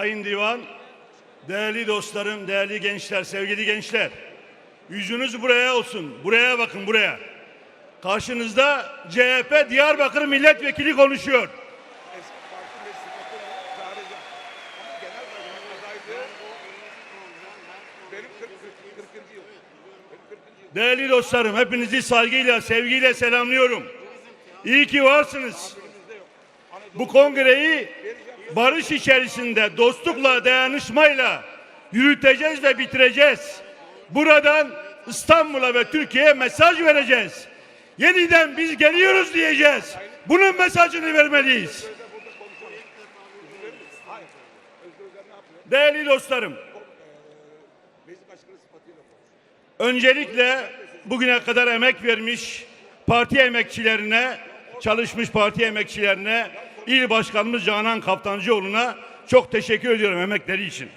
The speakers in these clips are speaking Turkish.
Sayın Divan, değerli dostlarım, değerli gençler, sevgili gençler. Yüzünüz buraya olsun. Buraya bakın buraya. Karşınızda CHP Diyarbakır Milletvekili konuşuyor. Eski parti ve sıfatını çağıracağım. Ama genel başkan adaylığı benim 40, 40, 40. yıl. Benim 40. yıl. Değerli dostlarım, hepinizi saygıyla, sevgiyle selamlıyorum. İyi ki varsınız. Bu kongreyi barış içerisinde, dostlukla, dayanışmayla yürüteceğiz ve bitireceğiz. Buradan İstanbul'a ve Türkiye'ye mesaj vereceğiz. Yeniden biz geliyoruz diyeceğiz. Bunun mesajını vermeliyiz. Değerli dostlarım. Öncelikle bugüne kadar emek vermiş parti emekçilerine, çalışmış parti emekçilerine, il başkanımız Canan Kaftancıoğlu'na çok teşekkür ediyorum emekleri için.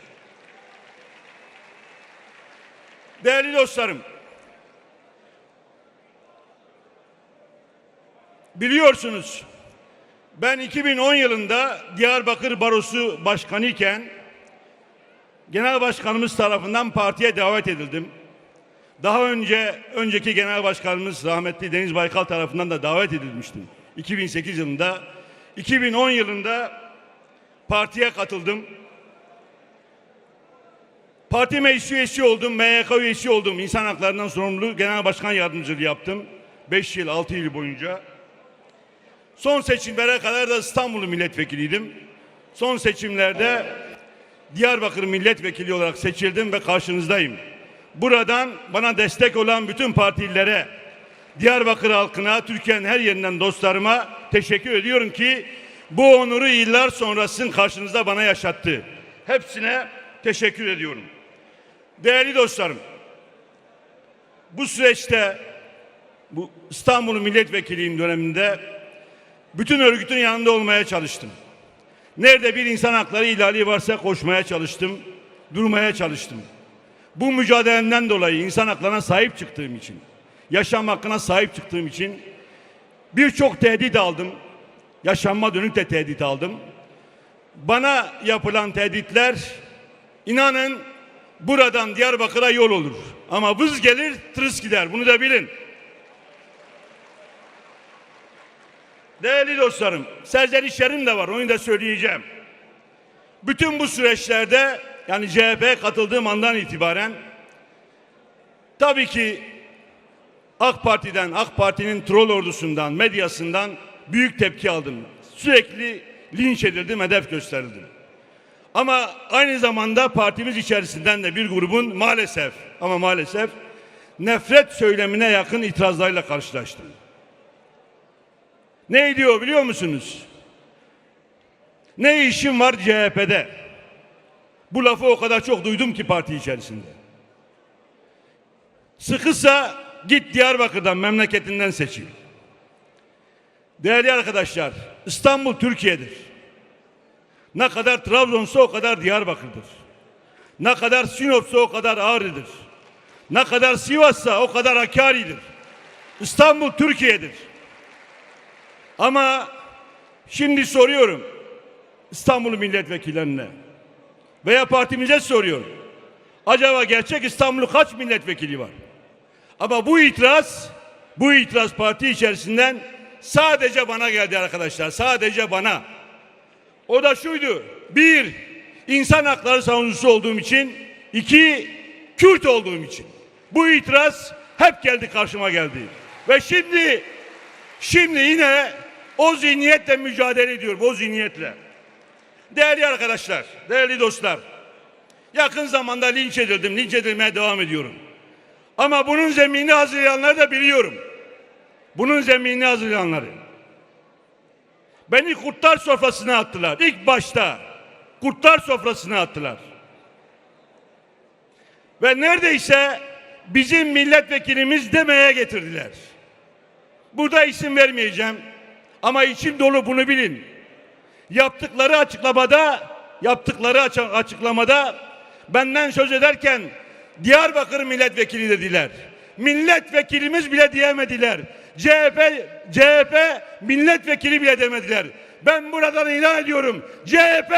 Değerli dostlarım, biliyorsunuz ben 2010 yılında Diyarbakır Barosu Başkanı iken Genel Başkanımız tarafından partiye davet edildim. Daha önce önceki genel başkanımız rahmetli Deniz Baykal tarafından da davet edilmiştim. 2008 yılında. 2010 yılında partiye katıldım. Parti meclis üyesi oldum, MYK üyesi oldum. İnsan haklarından sorumlu genel başkan yardımcılığı yaptım. 5 yıl, 6 yıl boyunca. Son seçimlere kadar da İstanbul milletvekiliydim. Son seçimlerde Diyarbakır milletvekili olarak seçildim ve karşınızdayım. Buradan bana destek olan bütün partililere, Diyarbakır halkına, Türkiye'nin her yerinden dostlarıma teşekkür ediyorum ki bu onuru yıllar sonrasının karşınızda bana yaşattı. Hepsine teşekkür ediyorum. Değerli dostlarım, bu süreçte bu İstanbul milletvekiliyim döneminde bütün örgütün yanında olmaya çalıştım. Nerede bir insan hakları ihlali varsa koşmaya çalıştım, durmaya çalıştım. Bu mücadelemden dolayı insan haklarına sahip çıktığım için, yaşam hakkına sahip çıktığım için birçok tehdit aldım. Yaşanma dönük de tehdit aldım. Bana yapılan tehditler inanın buradan Diyarbakır'a yol olur. Ama vız gelir tırıs gider. Bunu da bilin. Değerli dostlarım, serzenişlerim de var, onu da söyleyeceğim. Bütün bu süreçlerde, yani CHP'ye katıldığım andan itibaren, tabii ki AK Parti'den, AK Parti'nin troll ordusundan, medyasından büyük tepki aldım. Sürekli linç edildim, hedef gösterildim. Ama aynı zamanda partimiz içerisinden de bir grubun maalesef ama maalesef nefret söylemine yakın itirazlarıyla karşılaştım. Ne diyor biliyor musunuz? Ne işim var CHP'de? Bu lafı o kadar çok duydum ki parti içerisinde. Sıkısa git Diyarbakır'dan memleketinden seçil. Değerli arkadaşlar, İstanbul Türkiye'dir. Ne kadar Trabzon'sa o kadar Diyarbakır'dır. Ne kadar Sinop'sa o kadar Ağrı'dır. Ne kadar Sivas'sa o kadar Hakkari'dir. İstanbul Türkiye'dir. Ama şimdi soruyorum İstanbul milletvekillerine veya partimize soruyorum. Acaba gerçek İstanbul'u kaç milletvekili var? Ama bu itiraz, bu itiraz parti içerisinden sadece bana geldi arkadaşlar. Sadece bana. O da şuydu. Bir, insan hakları savunucusu olduğum için. iki Kürt olduğum için. Bu itiraz hep geldi karşıma geldi. Ve şimdi Şimdi yine o zihniyetle mücadele ediyorum. O zihniyetle. Değerli arkadaşlar, değerli dostlar. Yakın zamanda linç edildim. Linç edilmeye devam ediyorum. Ama bunun zeminini hazırlayanları da biliyorum. Bunun zeminini hazırlayanları. Beni kurtlar sofrasına attılar. İlk başta kurtlar sofrasına attılar. Ve neredeyse bizim milletvekilimiz demeye getirdiler. Burada isim vermeyeceğim. Ama içim dolu bunu bilin. Yaptıkları açıklamada, yaptıkları açı- açıklamada benden söz ederken Diyarbakır milletvekili dediler. Milletvekilimiz bile diyemediler. CHP CHP milletvekili bile demediler. Ben buradan ilan ediyorum. CHP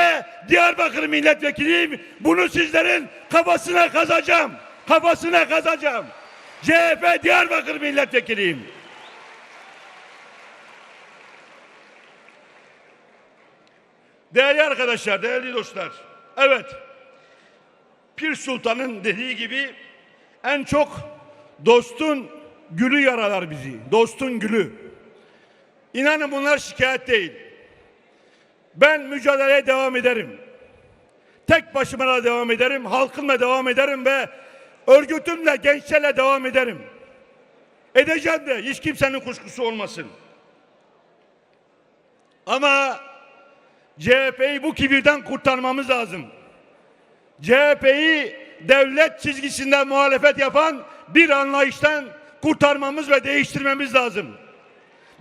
Diyarbakır milletvekiliyim. Bunu sizlerin kafasına kazacağım. Kafasına kazacağım. CHP Diyarbakır milletvekiliyim. Değerli arkadaşlar, değerli dostlar. Evet. Pir Sultan'ın dediği gibi en çok dostun gülü yaralar bizi. Dostun gülü. İnanın bunlar şikayet değil. Ben mücadeleye devam ederim. Tek başıma da devam ederim. Halkımla devam ederim ve örgütümle, gençlerle devam ederim. Edeceğim de hiç kimsenin kuşkusu olmasın. Ama CHP'yi bu kibirden kurtarmamız lazım. CHP'yi devlet çizgisinden muhalefet yapan bir anlayıştan kurtarmamız ve değiştirmemiz lazım.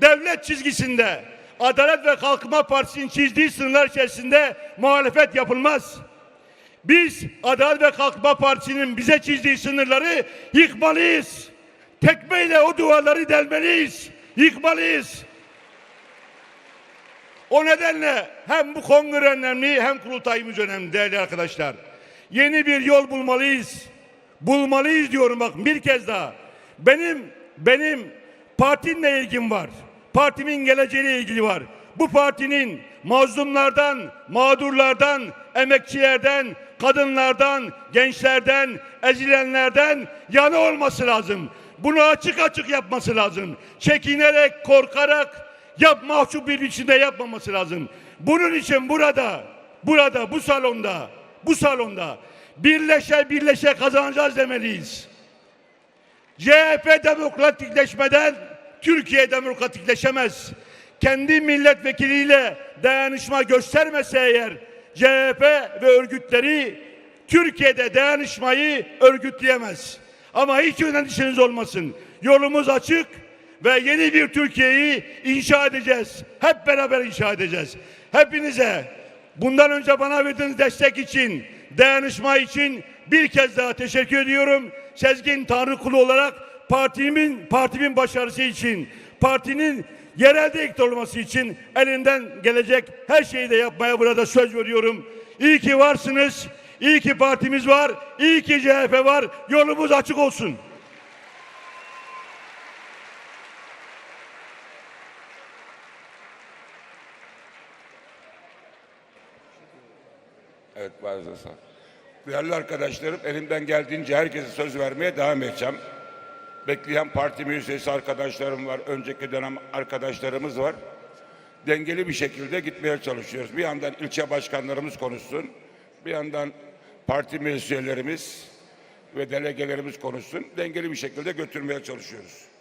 Devlet çizgisinde Adalet ve Kalkınma Partisi'nin çizdiği sınırlar içerisinde muhalefet yapılmaz. Biz Adalet ve Kalkınma Partisi'nin bize çizdiği sınırları yıkmalıyız. Tekmeyle o duvarları delmeliyiz. Yıkmalıyız. O nedenle hem bu kongre önemli hem kurultayımız önemli değerli arkadaşlar. Yeni bir yol bulmalıyız. Bulmalıyız diyorum bak bir kez daha. Benim benim partimle ilgim var. Partimin geleceğiyle ilgili var. Bu partinin mazlumlardan, mağdurlardan, emekçilerden, kadınlardan, gençlerden, ezilenlerden yana olması lazım. Bunu açık açık yapması lazım. Çekinerek, korkarak, yap mahcup bir biçimde yapmaması lazım. Bunun için burada, burada, bu salonda, bu salonda birleşe birleşe kazanacağız demeliyiz. CHP demokratikleşmeden Türkiye demokratikleşemez. Kendi milletvekiliyle dayanışma göstermese eğer CHP ve örgütleri Türkiye'de dayanışmayı örgütleyemez. Ama hiç endişeniz olmasın. Yolumuz açık ve yeni bir Türkiye'yi inşa edeceğiz. Hep beraber inşa edeceğiz. Hepinize bundan önce bana verdiğiniz destek için, dayanışma için bir kez daha teşekkür ediyorum. Sezgin Tanrı kulu olarak partimin partimin başarısı için, partinin yerelde iktidar olması için elinden gelecek her şeyi de yapmaya burada söz veriyorum. İyi ki varsınız. İyi ki partimiz var. İyi ki CHP var. Yolumuz açık olsun. Evet bazı sağ. Değerli arkadaşlarım elimden geldiğince herkese söz vermeye devam edeceğim. Bekleyen parti üyesi arkadaşlarım var, önceki dönem arkadaşlarımız var. Dengeli bir şekilde gitmeye çalışıyoruz. Bir yandan ilçe başkanlarımız konuşsun, bir yandan parti meclis ve delegelerimiz konuşsun. Dengeli bir şekilde götürmeye çalışıyoruz.